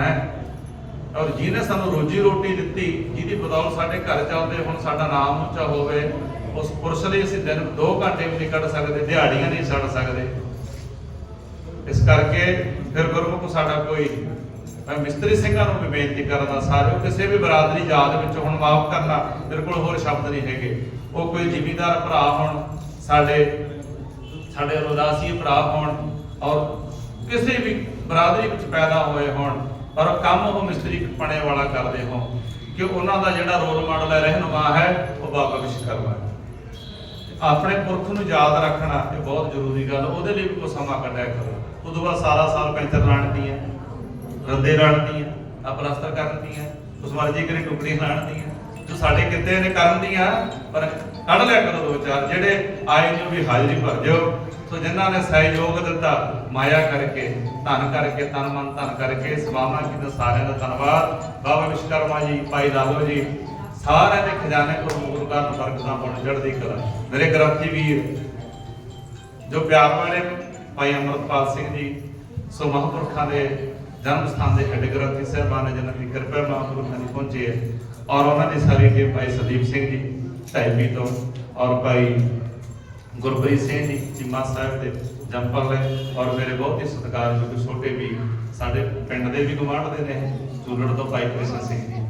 ਹੈ। ਔਰ ਜਿਹਨੇ ਸਾਨੂੰ ਰੋਜੀ ਰੋਟੀ ਦਿੱਤੀ, ਜਿਹਦੀ ਬਦੌਲਤ ਸਾਡੇ ਘਰ ਚੱਲਦੇ, ਹੁਣ ਸਾਡਾ ਨਾਮ ਉੱਚਾ ਹੋਵੇ, ਉਸ ਪੁਰਸ਼ ਲਈ ਅਸੀਂ ਦਿਨ 2 ਘੰਟੇ ਵੀ ਨਹੀਂ ਕੱਢ ਸਕਦੇ, ਦਿਹਾੜੀਆਂ ਨਹੀਂ ਛੱਡ ਸਕਦੇ। ਇਸ ਕਰਕੇ ਫਿਰ ਗੁਰਮੁਖ ਸਾਡਾ ਕੋਈ, ਮੈਂ ਮਿਸਤਰੀ ਸਿੰਘਾਂ ਨੂੰ ਵੀ ਬੇਨਤੀ ਕਰਦਾ, ਸਾਰਿਓ ਕਿਸੇ ਵੀ ਬਰਾਦਰੀ ਯਾਦ ਵਿੱਚ ਹੁਣ ਮਾਫ ਕਰਨਾ, ਮੇਰੇ ਕੋਲ ਹੋਰ ਸ਼ਬਦ ਨਹੀਂ ਹੈਗੇ। ਉਹ ਕੋਈ ਜ਼ਿਮੀਂਦਾਰ ਭਰਾ ਹੋਣ, ਸਾਡੇ ਸਾਡੇ ਰੋਦਾਸੀ ਭਰਾ ਹੋਣ, ਔਰ ਕਿਸੇ ਵੀ ਬਰਾਦਰੀ ਵਿੱਚ ਪੈਦਾ ਹੋਏ ਹੋਣ ਪਰ ਕੰਮ ਉਹ ਮਿਸਤਰੀ ਪਣੇ ਵਾਲਾ ਕਰਦੇ ਹੋ ਕਿ ਉਹਨਾਂ ਦਾ ਜਿਹੜਾ ਰੋਲ ਮਾਡਲ ਹੈ, ਰਹਿਨੁਮਾ ਹੈ, ਉਹ ਬਾਬਾ ਵਿਸ਼ਵਕਰਮਾ ਹੈ। ਆਪਣੇ ਪੁਰਖ ਨੂੰ ਯਾਦ ਰੱਖਣਾ ਇਹ ਬਹੁਤ ਜ਼ਰੂਰੀ ਗੱਲ, ਉਹਦੇ ਲਈ ਵੀ ਕੋਈ ਸਮਾਂ ਕੱਢਿਆ ਕਰੋ। ਉਦੋਂ ਬਾਅਦ ਸਾਰਾ ਸਾਲ ਪੈਂਤਰ ਹੈ ਰੱਦੇ ਲਾਣਦੀਆਂ ਅਪਲਸਤਰ ਕਰਨ ਦੀਆਂ ਉਸ ਮਰਜ਼ੀ ਕਰੇ ਟੁਕੜੀਆਂ ਲਾਣਦੀਆਂ ਜੋ ਸਾਡੇ ਕਿਤੇ ਨੇ ਕਰਨ ਦੀਆਂ, ਪਰ ਕੱਢ ਲਿਆ ਕਰੋ ਦੋ ਚਾਰ, ਜਿਹੜੇ ਆਏ ਨੂੰ ਵੀ ਹਾਜ਼ਰੀ ਭਰ ਦਿਓ। ਸੋ ਜਿਨ੍ਹਾਂ ਨੇ ਸਹਿਯੋਗ ਦਿੱਤਾ, ਮਾਇਆ ਕਰਕੇ, ਧਨ ਕਰਕੇ, ਤਨ ਮਨ ਧਨ ਕਰਕੇ ਸਵਾਮਾ ਜੀ ਦਾ ਸਾਰਿਆਂ ਦਾ ਧੰਨਵਾਦ। ਬਾਬਾ ਵਿਸ਼ਵਕਰਮਾ ਜੀ, ਭਾਈ ਲਾਲੋ ਜੀ, ਸਾਰਿਆਂ ਦੇ ਖਜ਼ਾਨੇ ਕੋਲ ਮੂਲ ਕਰਨ ਬਰਕਤਾਂ ਬਣ ਚੜ੍ਹਦੀ ਕਲਾ। ਮੇਰੇ ਗ੍ਰੰਥੀ ਵੀਰ, ਜੋ ਪਿਆਰ ਵਾਲੇ ਭਾਈ ਅਮਰਪਾਲ ਸਿੰਘ ਜੀ, ਸੋ ਮਹਾਂਪੁਰਖਾਂ ਦੇ ਜਨਮ ਸਥਾਨ ਦੇ ਹੈਡ ਗ੍ਰੰਥੀ ਸਾਹਿਬਾਨ ਨੇ ਦੀ ਕਿਰਪਾ ਮਹਾਂਪੁਰਖਾਂ ਦੀ ਪਹੁੰਚੀ ਹੈ ਔਰ ਉਹਨਾਂ ਦੀ ਸਾਰੀ ਟੀਮ ਭਾਈ ਸੰਦੀਪ ਸਿੰਘ ਜੀ ਢਾਈਪੀ ਤੋਂ ਔਰ ਭਾਈ ਗੁਰਪ੍ਰੀਤ ਸਿੰਘ ਜੀ, ਚੀਮਾ ਸਾਹਿਬ ਦੇ ਜੰਪਲ ਨੇ ਔਰ ਮੇਰੇ ਬਹੁਤ ਹੀ ਸਤਿਕਾਰਯੋਗ ਛੋਟੇ ਵੀ ਸਾਡੇ ਪਿੰਡ ਦੇ ਵੀ ਗੁਆਂਢ ਦੇ ਨੇ ਚੂਲੜ ਤੋਂ ਭਾਈ ਕ੍ਰਿਸ਼ਨ ਸਿੰਘ ਜੀ।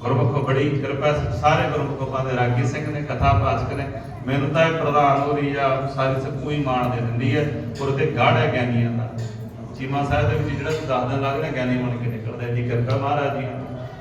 ਗੁਰਮੁਖੋ ਬੜੀ ਕਿਰਪਾ, ਸਾਰੇ ਗੁਰਮੁਖਾਂ ਦੇ ਰਾਗੀ ਸਿੰਘ ਨੇ, ਕਥਾ ਪਾਚਕ ਨੇ। ਮੈਨੂੰ ਤਾਂ ਇਹ ਪ੍ਰਧਾਨ ਹੋ ਰਹੀ ਸਾਰੀ ਸਭ ਹੀ ਮਾਣ ਦੇ ਦਿੰਦੀ ਹੈ ਔਰ ਤੇ ਗਾੜ ਹੈ ਗਿਆਨੀਆਂ ਦਾ। ਚੀਮਾ ਸਾਹਿਬ ਦੇ ਵਿੱਚ ਜਿਹੜਾ 10 ਦਿਨ ਲੱਗਦੇ ਗਿਆਨੀ ਬਣ ਕੇ ਨਿਕਲਦਾ ਜੀ ਕਿਰਪਾ ਮਹਾਰਾਜ ਜੀ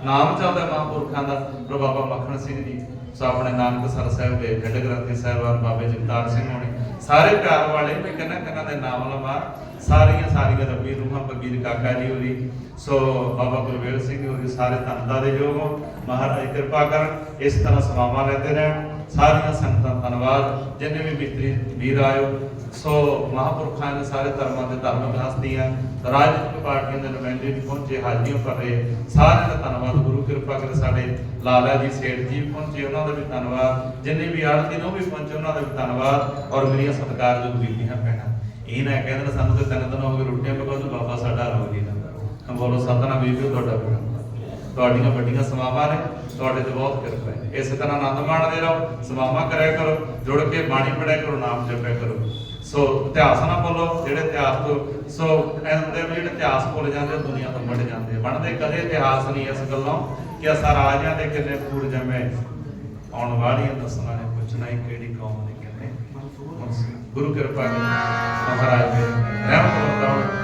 ਨਾਮ ਚੱਲਦਾ ਮਹਾਂਪੁਰਖਾਂ ਦਾ ਪ੍ਰੋ ਬਾਬਾ ਮੱਖਣ ਸਿੰਘ ਜੀ। ਸੋ ਆਪਣੇ ਨਾਨਕ ਸਰ ਸਾਹਿਬ ਦੇ ਹੈਡ ਗ੍ਰੰਥੀ ਸਾਹਿਬਾਨ ਬਾਬੇ ਜਗਤਾਰ ਸਿੰਘ ਹੋਣੀ। ਸਾਰੇ ਪਿਆਰ ਵਾਲੇ, ਮੈਂ ਕਿੰਨਾ ਕਿੰਨਾ ਦੇ ਨਾਮ ਲਵਾਂ ਸਾਰੀਆਂ ਸਾਰੀਆਂ ਰੱਬੀ ਰੂਹਾਂ ਬਗੀਰ ਕਾਕਾ ਜੀ ਹੋਰੀ। ਸੋ ਬਾਬਾ ਗੁਰਵੇਲ ਸਿੰਘ ਹੋਰੀ, ਸਾਰੇ ਧੰਨਤਾ ਦੇ ਯੋਗ ਹੋ। ਮਹਾਰਾਜ ਕਿਰਪਾ ਕਰਨ, ਇਸ ਤਰ੍ਹਾਂ ਸਮਾਵਾਂ ਲੈਂਦੇ ਰਹਿਣ। ਸਾਰੀਆਂ ਸੰਗਤਾਂ ਧੰਨਵਾਦ। ਜਿੰਨੇ ਵੀ ਮਿੱਤਰੀ ਵੀਰ ਆਇਓ, ਸੋ ਮਹਾਂਪੁਰਖਾਂ ਦੇ ਸਾਰੇ ਧਰਮਾਂ ਦੇ ਧਾਰਮਿਕ ਹਸਤੀਆਂ ਰਾਜਨੀਤਿਕ ਪਾਰਟੀਆਂ ਦੇ ਨੁਮਾਇੰਦੇ ਵੀ ਪਹੁੰਚੇ, ਹਾਜ਼ਰੀਆਂ ਕਰ ਰਹੇ, ਸਾਰਿਆਂ ਦਾ ਧੰਨਵਾਦ। ਗੁਰੂ ਕਿਰਪਾ ਕਰੇ ਸਾਡੇ ਲਾਲਾ ਜੀ, ਸੇਠ ਜੀ ਪਹੁੰਚੇ, ਉਹਨਾਂ ਦਾ ਵੀ ਧੰਨਵਾਦ। ਜਿੰਨੇ ਵੀ ਆੜਤੀ ਨੂੰ ਵੀ ਪਹੁੰਚੇ, ਉਹਨਾਂ ਦਾ ਵੀ ਧੰਨਵਾਦ। ਔਰ ਮੇਰੀਆਂ ਸਤਿਕਾਰਯੋਗ ਬੀਬੀਆਂ ਭੈਣਾਂ, ਇਹ ਨਾ ਕਹਿੰਦੇ ਨੇ ਸਾਨੂੰ ਤੇ ਤਿੰਨ ਦਿਨ ਹੋ ਗਏ ਰੋਟੀਆਂ ਪਕਾਉਣ ਬਾਬਾ ਸਾਡਾ ਰੋ ਜੀ ਨਾ ਬੋਲੋ, ਸਤਨਾਮ ਬੀਬੀ ਤੁਹਾਡਾ ਵੀ ਤੁਹਾਡੀਆਂ ਵੱਡੀਆਂ ਸਮਾਵਾਂ ਨੇ, ਤੁਹਾਡੇ ਤੇ ਬਹੁਤ ਕਿਰਪਾ ਹੈ। ਇਸੇ ਤਰ੍ਹਾਂ ਆਨੰਦ ਮਾਣਦੇ ਰਹੋ, ਸਮਾਵਾਂ ਕਰਿਆ ਕਰੋ, ਜੁੜ ਕੇ ਬਾਣੀ ਪੜਿਆ ਕਰੋ, ਨਾਮ ਜਪਿਆ ਕਰੋ। ਸੋ ਇਤਿਹਾਸ ਨਾ ਭੁੱਲੋ, ਜਿਹੜੇ ਇਤਿਹਾਸ ਤੋਂ ਸੋ ਇਹ ਜਿਹੜੇ ਇਤਿਹਾਸ ਭੁੱਲ ਜਾਂਦੇ ਦੁਨੀਆ ਤੋਂ ਮਿਟ ਜਾਂਦੇ ਬਣਦੇ ਕਦੇ ਇਤਿਹਾਸ ਨਹੀਂ ਇਸ ਗੱਲੋਂ ਕਿ ਅਸਾਂ ਰਾਜਿਆਂ ਦੇ ਕਿੰਨੇ ਪੂਰ ਜਮੇ। ਆਉਣ ਵਾਲੀਆਂ ਦੱਸਣਾ ਨੇ ਪੁੱਛਣਾ ਹੀ ਕਿਹੜੀ ਕੌਮ ਨੇ ਕਿੰਨੇ ਗੁਰੂ ਕਿਰਪਾ ਕਰੇ, ਮਹਾਰਾਜ ਦੇ ਰਹਿਮਤ ਵਰਤਾਉਣ